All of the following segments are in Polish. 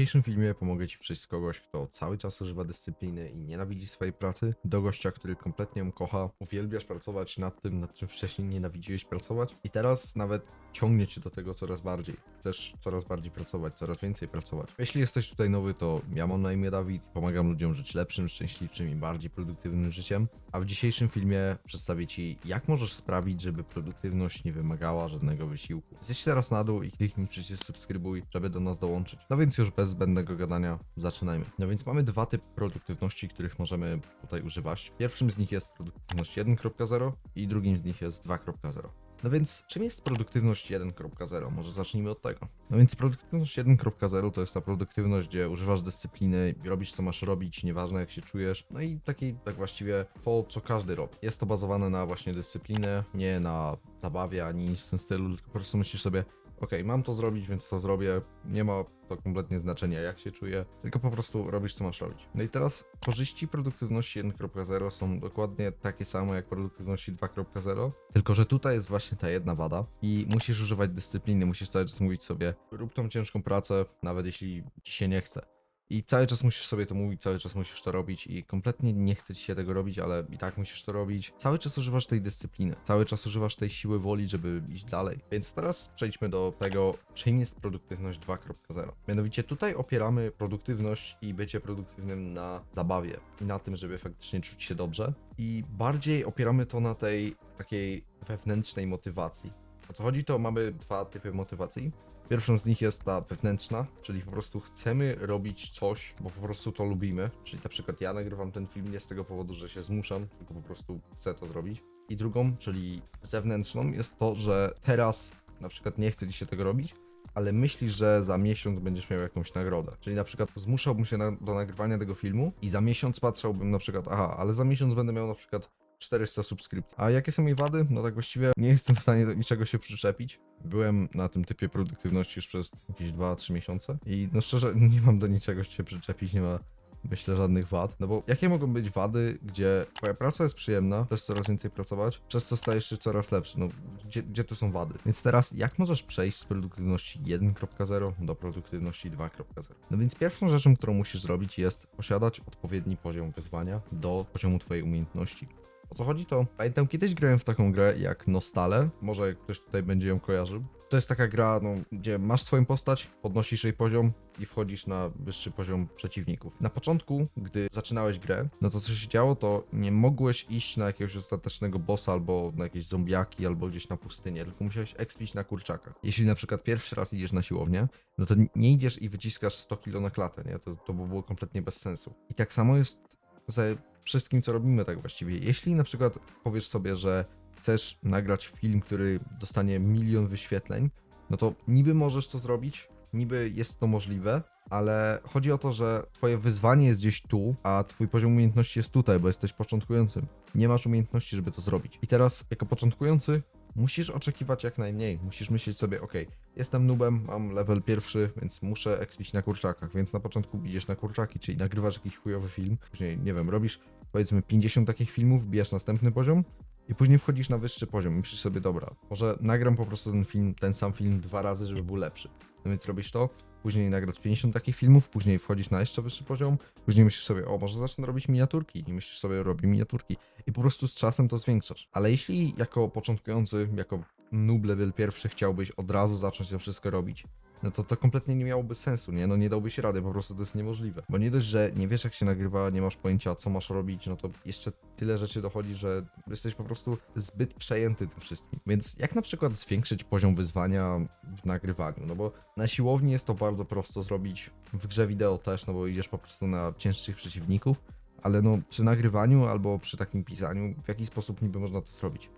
dzisiejszym filmie pomogę Ci przejść z kogoś, kto cały czas używa dyscypliny i nienawidzi swojej pracy, do gościa, który kompletnie ją kocha, uwielbiasz pracować nad tym, nad czym wcześniej nienawidziłeś pracować i teraz nawet ciągnie Cię do tego coraz bardziej. Chcesz coraz bardziej pracować, coraz więcej pracować. Jeśli jesteś tutaj nowy, to ja mam na imię Dawid i pomagam ludziom żyć lepszym, szczęśliwszym i bardziej produktywnym życiem, a w dzisiejszym filmie przedstawię Ci, jak możesz sprawić, żeby produktywność nie wymagała żadnego wysiłku. Zjedź teraz na dół i kliknij przycisk subskrybuj, żeby do nas dołączyć. No więc już bez zbędnego gadania zaczynajmy. No więc mamy dwa typy produktywności, których możemy tutaj używać. Pierwszym z nich jest produktywność 1.0 i drugim z nich jest 2.0. No więc czym jest produktywność 1.0? Może zacznijmy od tego. No więc produktywność 1.0 to jest ta produktywność, gdzie używasz dyscypliny, robisz co masz robić, nieważne jak się czujesz. No i taki, tak właściwie to, co każdy robi. Jest to bazowane na właśnie dyscyplinie, nie na zabawie ani nic w tym stylu, tylko po prostu myślisz sobie, ok, mam to zrobić, więc to zrobię. Nie ma to kompletnie znaczenia, jak się czuję, tylko po prostu robisz, co masz robić. No i teraz korzyści produktywności 1.0 są dokładnie takie same jak produktywności 2.0, tylko że tutaj jest właśnie ta jedna wada i musisz używać dyscypliny, musisz cały czas mówić sobie, rób tą ciężką pracę, nawet jeśli ci się nie chce. I cały czas musisz sobie to mówić, cały czas musisz to robić i kompletnie nie chce ci się tego robić, ale i tak musisz to robić. Cały czas używasz tej dyscypliny, cały czas używasz tej siły woli, żeby iść dalej. Więc teraz przejdźmy do tego, czym jest produktywność 2.0. Mianowicie tutaj opieramy produktywność i bycie produktywnym na zabawie i na tym, żeby faktycznie czuć się dobrze. I bardziej opieramy to na tej takiej wewnętrznej motywacji. O co chodzi, to mamy dwa typy motywacji. Pierwszą z nich jest ta wewnętrzna, czyli po prostu chcemy robić coś, bo po prostu to lubimy. Czyli na przykład ja nagrywam ten film nie z tego powodu, że się zmuszam, tylko po prostu chcę to zrobić. I drugą, czyli zewnętrzną, jest to, że teraz na przykład nie chce ci się tego robić, ale myślisz, że za miesiąc będziesz miał jakąś nagrodę. Czyli na przykład zmuszałbym się na, do nagrywania tego filmu i za miesiąc patrzałbym na przykład, aha, ale za miesiąc będę miał na przykład 400 subskrypcji. A jakie są jej wady? No tak właściwie nie jestem w stanie do niczego się przyczepić. Byłem na tym typie produktywności już przez jakieś 2-3 miesiące i no szczerze nie mam do niczego się przyczepić, nie ma myślę żadnych wad. No bo jakie mogą być wady, gdzie twoja praca jest przyjemna, chcesz coraz więcej pracować, przez co stajesz się coraz lepszy. No gdzie, gdzie są wady? Więc teraz jak możesz przejść z produktywności 1.0 do produktywności 2.0? No więc pierwszą rzeczą, którą musisz zrobić jest posiadać odpowiedni poziom wyzwania do poziomu twojej umiejętności. O co chodzi to? Pamiętam kiedyś grałem w taką grę jak Nostale, może ktoś tutaj będzie ją kojarzył. To jest taka gra, no, gdzie masz swoją postać, podnosisz jej poziom i wchodzisz na wyższy poziom przeciwników. Na początku, gdy zaczynałeś grę, no to co się działo, to nie mogłeś iść na jakiegoś ostatecznego bossa albo na jakieś zombiaki, albo gdzieś na pustynię, tylko musiałeś expić na kurczakach. Jeśli na przykład pierwszy raz idziesz na siłownię, no to nie idziesz i wyciskasz 100 kilo na klatę, nie? To, to by było kompletnie bez sensu. I tak samo jest ze wszystkim, co robimy tak właściwie. Jeśli na przykład powiesz sobie, że chcesz nagrać film, który dostanie milion wyświetleń, no to niby możesz to zrobić, niby jest to możliwe, ale chodzi o to, że twoje wyzwanie jest gdzieś tu, a twój poziom umiejętności jest tutaj, bo jesteś początkującym. Nie masz umiejętności, żeby to zrobić. I teraz, jako początkujący, musisz oczekiwać jak najmniej. Musisz myśleć sobie, ok, jestem nubem, mam level pierwszy, więc muszę ekspić na kurczakach, więc na początku idziesz na kurczaki, czyli nagrywasz jakiś chujowy film, później, nie wiem, robisz powiedzmy 50 takich filmów, bijesz następny poziom i później wchodzisz na wyższy poziom i myślisz sobie, dobra, może nagram po prostu ten film, ten sam film dwa razy, żeby był lepszy. No więc robisz to, później nagrasz 50 takich filmów, później wchodzisz na jeszcze wyższy poziom, później myślisz sobie, o może zacznę robić miniaturki i myślisz sobie, robię miniaturki i po prostu z czasem to zwiększasz. Ale jeśli jako początkujący, jako noob level pierwszy chciałbyś od razu zacząć to wszystko robić, no to to kompletnie nie miałoby sensu, nie? No nie dałbyś rady, po prostu to jest niemożliwe. Bo nie dość, że nie wiesz jak się nagrywa, nie masz pojęcia co masz robić, no to jeszcze tyle rzeczy dochodzi, że jesteś po prostu zbyt przejęty tym wszystkim. Więc jak na przykład zwiększyć poziom wyzwania w nagrywaniu? No bo na siłowni jest to bardzo prosto zrobić, w grze wideo też, no bo idziesz po prostu na cięższych przeciwników, ale no przy nagrywaniu albo przy takim pisaniu, w jaki sposób niby można to zrobić?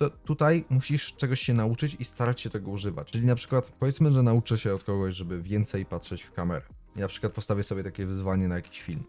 To tutaj musisz czegoś się nauczyć i starać się tego używać. Czyli na przykład powiedzmy, że nauczę się od kogoś, żeby więcej patrzeć w kamerę. Ja na przykład postawię sobie takie wyzwanie na jakiś film.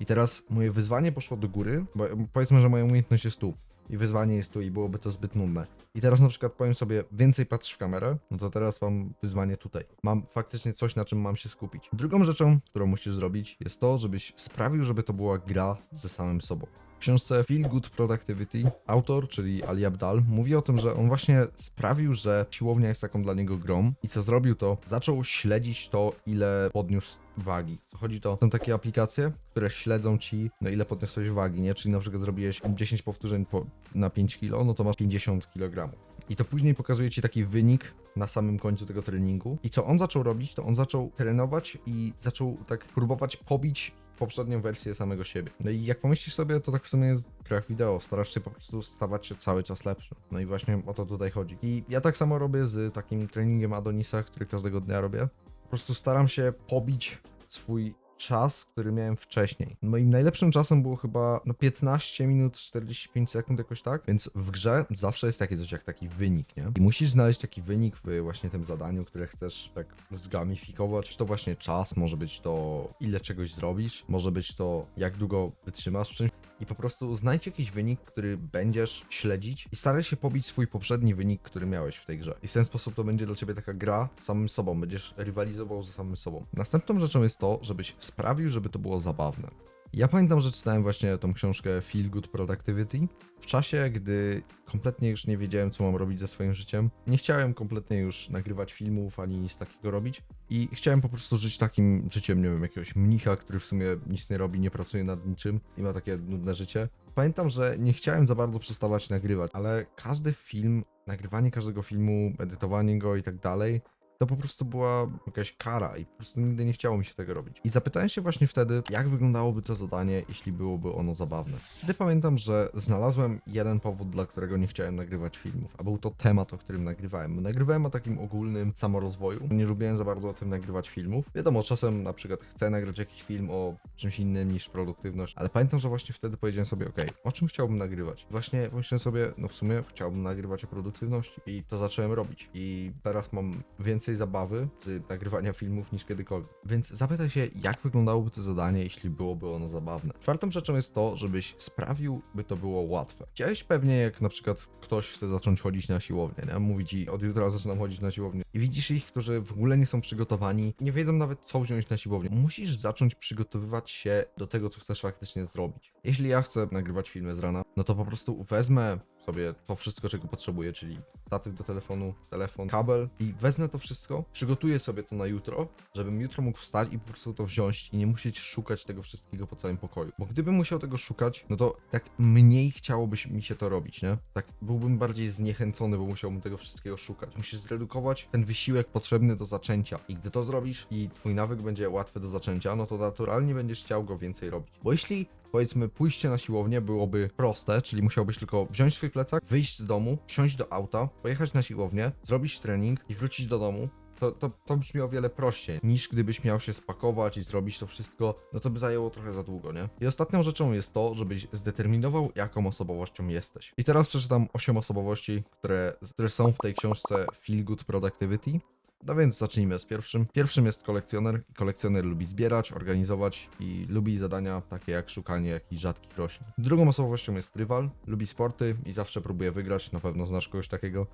I teraz moje wyzwanie poszło do góry, bo powiedzmy, że moja umiejętność jest tu i wyzwanie jest tu i byłoby to zbyt nudne. I teraz na przykład powiem sobie więcej patrz w kamerę, no to teraz mam wyzwanie tutaj. Mam faktycznie coś, na czym mam się skupić. Drugą rzeczą, którą musisz zrobić, jest to, żebyś sprawił, żeby to była gra ze samym sobą. W książce Feel Good Productivity autor, czyli Ali Abdal, mówi o tym, że on właśnie sprawił, że siłownia jest taką dla niego grą i co zrobił to, zaczął śledzić to, ile podniósł wagi. Co chodzi to, są takie aplikacje, które śledzą ci, no ile podniosłeś wagi, nie? Czyli na przykład zrobiłeś 10 powtórzeń po, na 5 kg, no to masz 50 kg. I to później pokazuje ci taki wynik na samym końcu tego treningu. I co on zaczął robić, to on zaczął trenować i zaczął tak próbować pobić poprzednią wersję samego siebie. No i jak pomyślisz sobie, to tak w sumie jest w grach wideo. Starasz się po prostu stawać się cały czas lepszy. No i właśnie o to tutaj chodzi. I ja tak samo robię z takim treningiem Adonisa, który każdego dnia robię. Po prostu staram się pobić swój czas, który miałem wcześniej. Moim najlepszym czasem było chyba no 15 minut 45 sekund jakoś tak, więc w grze zawsze jest takie coś jak taki wynik, nie? I musisz znaleźć taki wynik w właśnie tym zadaniu, które chcesz tak zgamifikować. Czy to właśnie czas, może być to ile czegoś zrobisz, może być to jak długo wytrzymasz w czymś i po prostu znajdź jakiś wynik, który będziesz śledzić i staraj się pobić swój poprzedni wynik, który miałeś w tej grze. I w ten sposób to będzie dla ciebie taka gra samym sobą, będziesz rywalizował ze samym sobą. Następną rzeczą jest to, żebyś sprawił, żeby to było zabawne. Ja pamiętam, że czytałem właśnie tą książkę Feel Good Productivity w czasie, gdy kompletnie już nie wiedziałem, co mam robić ze swoim życiem. Nie chciałem kompletnie już nagrywać filmów ani nic takiego robić i chciałem po prostu żyć takim życiem, nie wiem, jakiegoś mnicha, który w sumie nic nie robi, nie pracuje nad niczym i ma takie nudne życie. Pamiętam, że nie chciałem za bardzo przestawać nagrywać, ale każdy film, nagrywanie każdego filmu, edytowanie go i tak dalej, to po prostu była jakaś kara i po prostu nigdy nie chciało mi się tego robić. I zapytałem się właśnie wtedy, jak wyglądałoby to zadanie, jeśli byłoby ono zabawne. Wtedy pamiętam, że znalazłem jeden powód, dla którego nie chciałem nagrywać filmów, a był to temat, o którym nagrywałem. Nagrywałem o takim ogólnym samorozwoju. Nie lubiłem za bardzo o tym nagrywać filmów. Wiadomo, czasem na przykład chcę nagrać jakiś film o czymś innym niż produktywność, ale pamiętam, że właśnie wtedy powiedziałem sobie, ok, o czym chciałbym nagrywać? Właśnie pomyślałem sobie, no w sumie chciałbym nagrywać o produktywności i to zacząłem robić. I teraz mam więcej zabawy z nagrywania filmów niż kiedykolwiek. Więc zapytaj się, jak wyglądałoby to zadanie, jeśli byłoby ono zabawne. Czwartą rzeczą jest to, żebyś sprawił, by to było łatwe. Chciałeś pewnie, jak na przykład ktoś chce zacząć chodzić na siłownię, nie? mówi ci, od jutra zaczynam chodzić na siłownię i widzisz ich, którzy w ogóle nie są przygotowani, nie wiedzą nawet, co wziąć na siłownię. Musisz zacząć przygotowywać się do tego, co chcesz faktycznie zrobić. Jeśli ja chcę nagrywać filmy z rana, no to po prostu wezmę sobie to wszystko, czego potrzebuję, czyli statyw do telefonu, telefon, kabel i wezmę to wszystko, przygotuję sobie to na jutro, żebym jutro mógł wstać i po prostu to wziąć i nie musieć szukać tego wszystkiego po całym pokoju. Bo gdybym musiał tego szukać, no to tak mniej chciałoby mi się to robić, nie? Tak byłbym bardziej zniechęcony, bo musiałbym tego wszystkiego szukać. Musisz zredukować ten wysiłek potrzebny do zaczęcia i gdy to zrobisz i twój nawyk będzie łatwy do zaczęcia, no to naturalnie będziesz chciał go więcej robić. Bo jeśli powiedzmy pójście na siłownię byłoby proste, czyli musiałbyś tylko wziąć swój plecak, wyjść z domu, wsiąść do auta, pojechać na siłownię, zrobić trening i wrócić do domu, to, to, to brzmi o wiele prościej, niż gdybyś miał się spakować i zrobić to wszystko, no to by zajęło trochę za długo, nie? I ostatnią rzeczą jest to, żebyś zdeterminował, jaką osobowością jesteś. I teraz przeczytam 8 osobowości, które, które są w tej książce Feel Good Productivity. No więc zacznijmy z pierwszym. Pierwszym jest kolekcjoner. I Kolekcjoner lubi zbierać, organizować i lubi zadania takie jak szukanie jakichś rzadkich roślin. Drugą osobowością jest rywal. Lubi sporty i zawsze próbuje wygrać. Na pewno znasz kogoś takiego.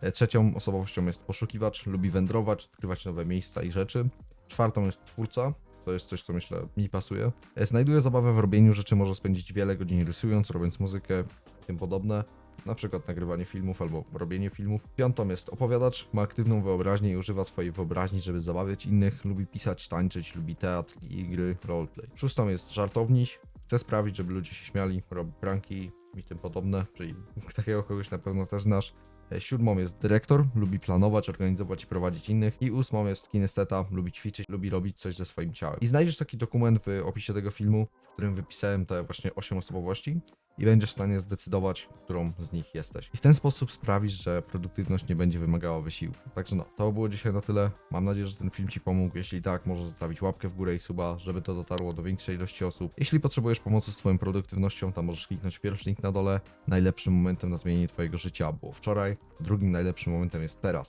E, Trzecią osobowością jest poszukiwacz. Lubi wędrować, odkrywać nowe miejsca i rzeczy. Czwartą jest twórca. To jest coś, co myślę mi pasuje. E, Znajduje zabawę w robieniu rzeczy, może spędzić wiele godzin rysując, robiąc muzykę i tym podobne na przykład nagrywanie filmów albo robienie filmów. Piątą jest opowiadacz, ma aktywną wyobraźnię i używa swojej wyobraźni, żeby zabawiać innych, lubi pisać, tańczyć, lubi teatr i gry roleplay. Szóstą jest żartowniś, chce sprawić, żeby ludzie się śmiali, robi pranki i tym podobne, czyli takiego kogoś na pewno też znasz. E, Siódmą jest dyrektor, lubi planować, organizować i prowadzić innych. I ósmą jest kinesteta, lubi ćwiczyć, lubi robić coś ze swoim ciałem. I znajdziesz taki dokument w opisie tego filmu, w którym wypisałem te właśnie osiem osobowości i będziesz w stanie zdecydować, którą z nich jesteś. I w ten sposób sprawisz, że produktywność nie będzie wymagała wysiłku. Także no, to było dzisiaj na tyle. Mam nadzieję, że ten film Ci pomógł. Jeśli tak, możesz zostawić łapkę w górę i suba, żeby to dotarło do większej ilości osób. Jeśli potrzebujesz pomocy z Twoją produktywnością, to możesz kliknąć pierwszy link na dole. Najlepszym momentem na zmienienie Twojego życia było wczoraj, drugim najlepszym momentem jest teraz.